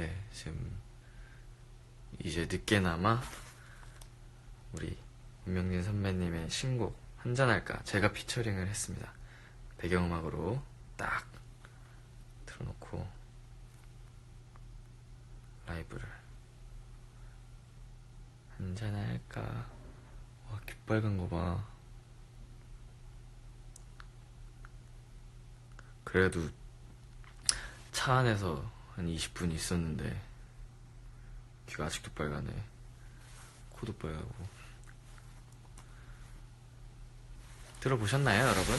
예, 지금 이제 늦게나마 우리 임명진 선배님의 신곡 한잔할까 제가 피처링을 했습니다. 배경음악으로 딱 틀어놓고 라이브를 한잔할까 와 깃빨간 거 봐. 그래도 차 안에서 한 20분 있었는데 귀가 아직도 빨가네. 코도 빨가고. 들어보셨나요 여러분?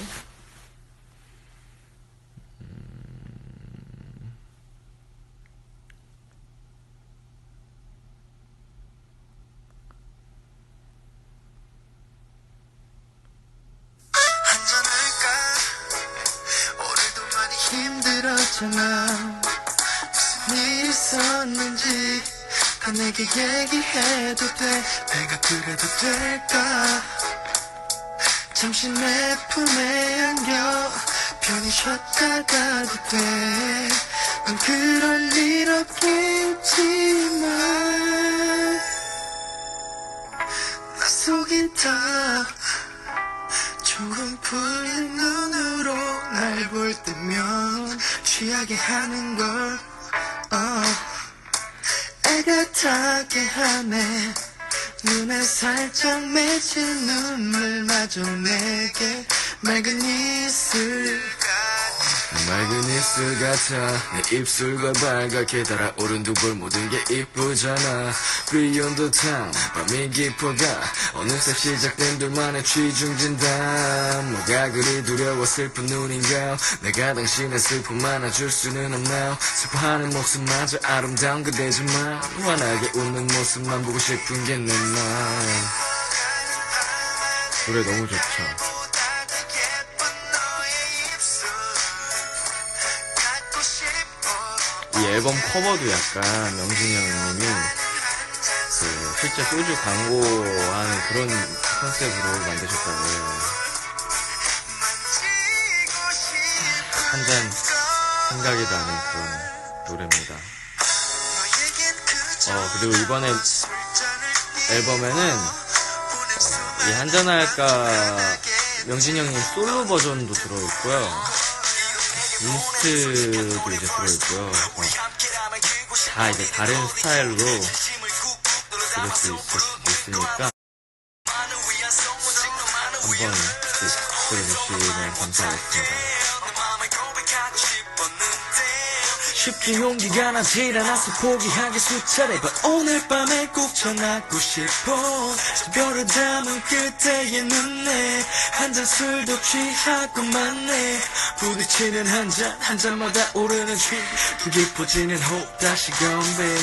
음, 한잔할까? 오늘도 많이 힘들었잖아 일 있었는지 다 내게 얘기해도 돼 내가 그래도 될까 잠시 내 품에 안겨 편히 쉬었다 가도 돼난 그런 일 없겠지만 나 속인 다 조금 풀린 눈으로 날 볼 때면 취하게 하는 걸. 애가 타게 하네. 눈에 살짝 맺힌 눈물 마저 내게 맑은 이슬 맑은 입술 같아. 내 입술과 빨갛게 달아오른 두볼 모든 게 이쁘잖아. Beyond 밤이 깊어가. 어느새 시작된 둘만의 취중진담. 뭐가 그리 두려워 슬픈 눈인가? 내가 당신의 슬픔 안아줄 수는 없나요 슬퍼하는 모습마저 아름다운 그대지만 환하게 웃는 모습만 보고 싶은 게 내 맘 노래 너무 좋죠 이 앨범 커버도 약간 명진이 형님이 그 실제 소주 광고하는 그런 컨셉으로 만드셨다고 해요. 만지고 싶어 한잔 생각이 나는 그런 노래입니다. 어, 그리고 이번에 앨범에는 이 한잔할까 명진이 형님 솔로 버전도 들어있고요. 인스트도 이제 들어있고요. 어, 다 이제 다른 스타일로 들을 수 있, 있으니까 한번 들어주시면 감사하겠습니다. 쉽게 용기가 나질 않아서 포기하기 수차례. But 오늘 밤에 꼭 전하고 싶어. 별을 담은 그때의 눈에 한 잔 술도 취하고 만네 부딪히는 한 잔 한 잔마다 오르는 취 깊어지는 호흡 다시 건배.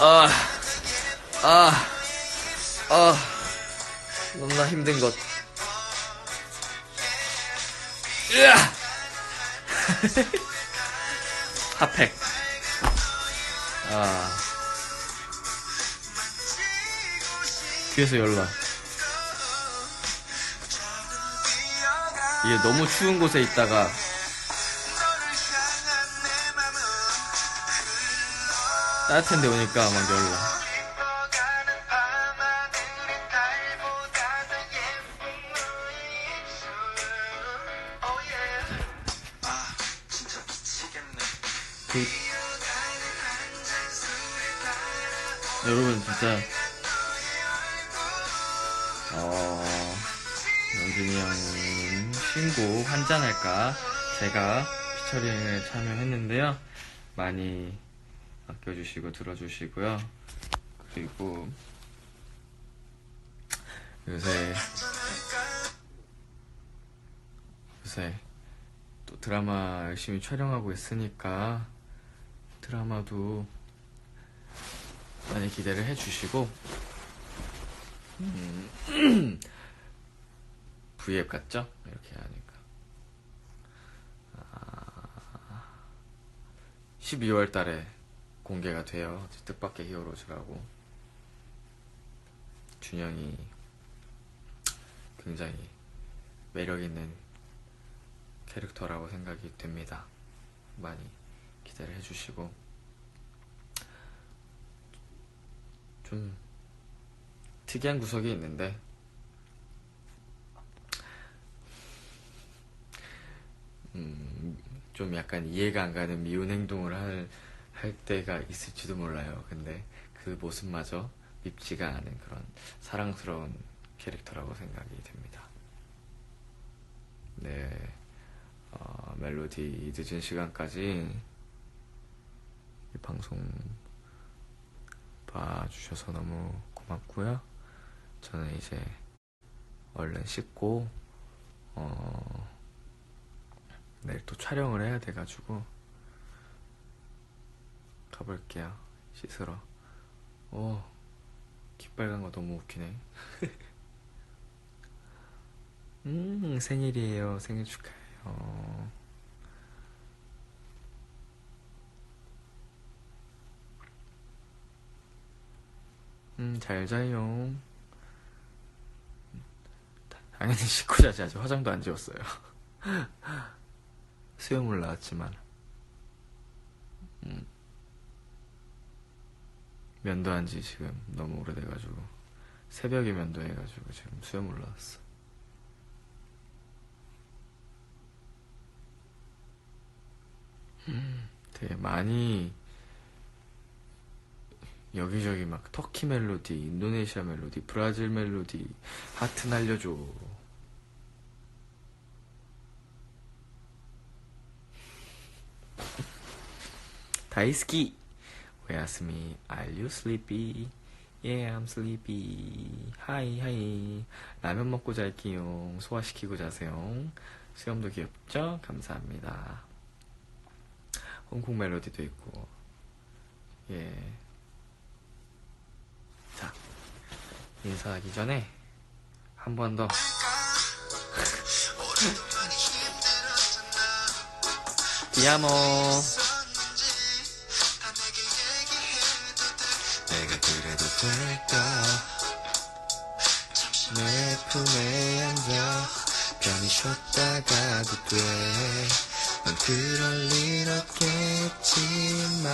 아, 아, 아, 너무나 힘든 것. 으아! 핫팩. 아. 귀에서 열나. 이게 너무 추운 곳에 있다가 따뜻한 데 오니까 막 열나. 그, 여러분 진짜. 어 영준이 형님 신곡 한잔할까? 제가 피처링을 참여했는데요. 많이 아껴주시고 들어주시고요. 그리고 요새 요새 또 드라마 열심히 촬영하고 있으니까 드라마도 많이 기대를 해주시고 음, V앱 같죠? 이렇게 하니까. 아, 12월 달에 공개가 돼요. 뜻밖의 히어로즈라고. 준영이 굉장히 매력있는 캐릭터라고 생각이 됩니다. 많이 기대를 해주시고 좀 특이한 구석이 있는데 음, 좀 약간 이해가 안 가는 미운 행동을 할, 할 때가 있을지도 몰라요. 근데 그 모습마저 밉지가 않은 그런 사랑스러운 캐릭터라고 생각이 됩니다. 네, 어, 멜로디 이 늦은 시간까지 이 방송 봐주셔서 너무 고맙고요. 저는 이제 얼른 씻고 어, 내일 또 촬영을 해야 돼가지고 가볼게요. 씻으러. 오, 깃빨간 거 너무 웃기네. 음, 생일이에요. 생일 축하해요. 음, 잘 자요. 당연히 씻고 자지 아직 화장도 안 지웠어요. 수염을 나왔지만 음. 면도한 지 지금 너무 오래돼가지고 새벽에 면도해가지고 지금 수염 올라왔어. 음, 되게 많이 여기저기 막 터키 멜로디, 인도네시아 멜로디, 브라질 멜로디 하트 날려줘. 다이스키. 오야스미. Are you sleepy? Yeah, I'm sleepy. 하이 하이. 라면 먹고 잘게요. 소화시키고 자세요. 수염도 귀엽죠? 감사합니다. 홍콩 멜로디도 있고. 예. 자, 인사하기 전에 한 번 더. 디아모. 내가 그래도 될까? 내 품에 앉아 편히 쉬었다가도 돼. 넌 그럴 일 없겠지만.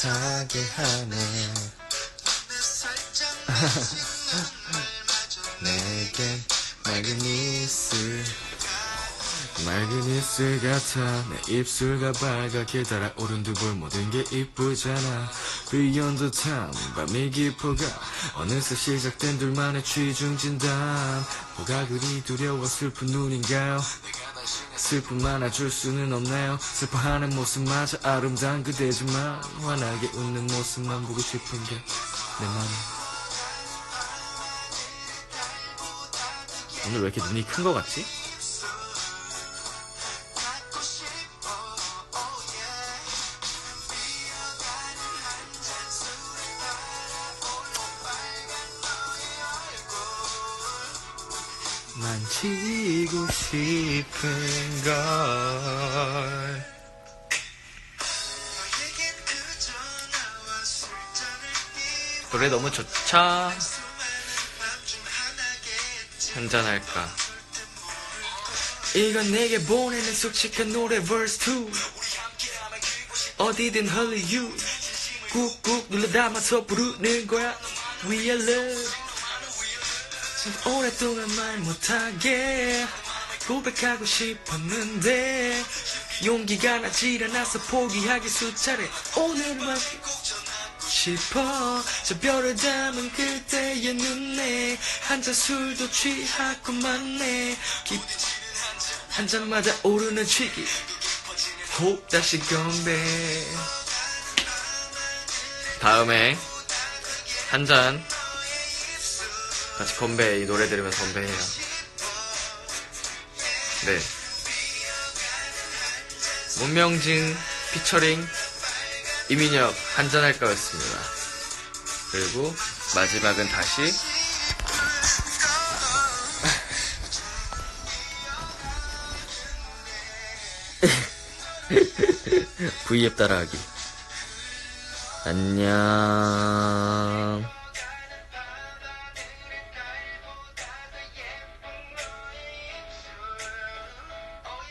타게 하네. 내 살짝 내쉬는 말마저 내겐 맑은 이슬. 맑은 이슬 같아 내 입술과 빨갛게 달아오른 두볼 모든 게 이쁘잖아 Beyond the time 밤이 깊어가 어느새 시작된 둘만의 취중진담 뭐가 그리 두려워 슬픈 눈인가요 슬픔 안아줄 수는 없나요 슬퍼하는 모습마저 아름다운 그대지만 환하게 웃는 모습만 보고 싶은 게 내 맘. 오늘 왜 이렇게 눈이 큰 거 같지? 만지고 싶은 걸. 노래 너무 좋죠? 한잔할까? 이건 내게 보내는 솔직한 노래 verse 2 어디든 you 꾹꾹 눌러 담아서 부르는 거야. We are love 참 오랫동안 말 못하게 고백하고 싶었는데 용기가 나질 않아서 포기하기 수차례. 오늘만 싶어. 저 별을 담은 그때의 눈에 한 잔 술도 취하고 만네. 한 잔마다 오르는 취기. 혹 다시 건배. 다음에 한잔 같이 건배 이 노래 들으면서 건배해요. 네. 문명진 피처링 이민혁 한잔할까였습니다. 그리고 마지막은 다시. V앱 따라하기. 안녕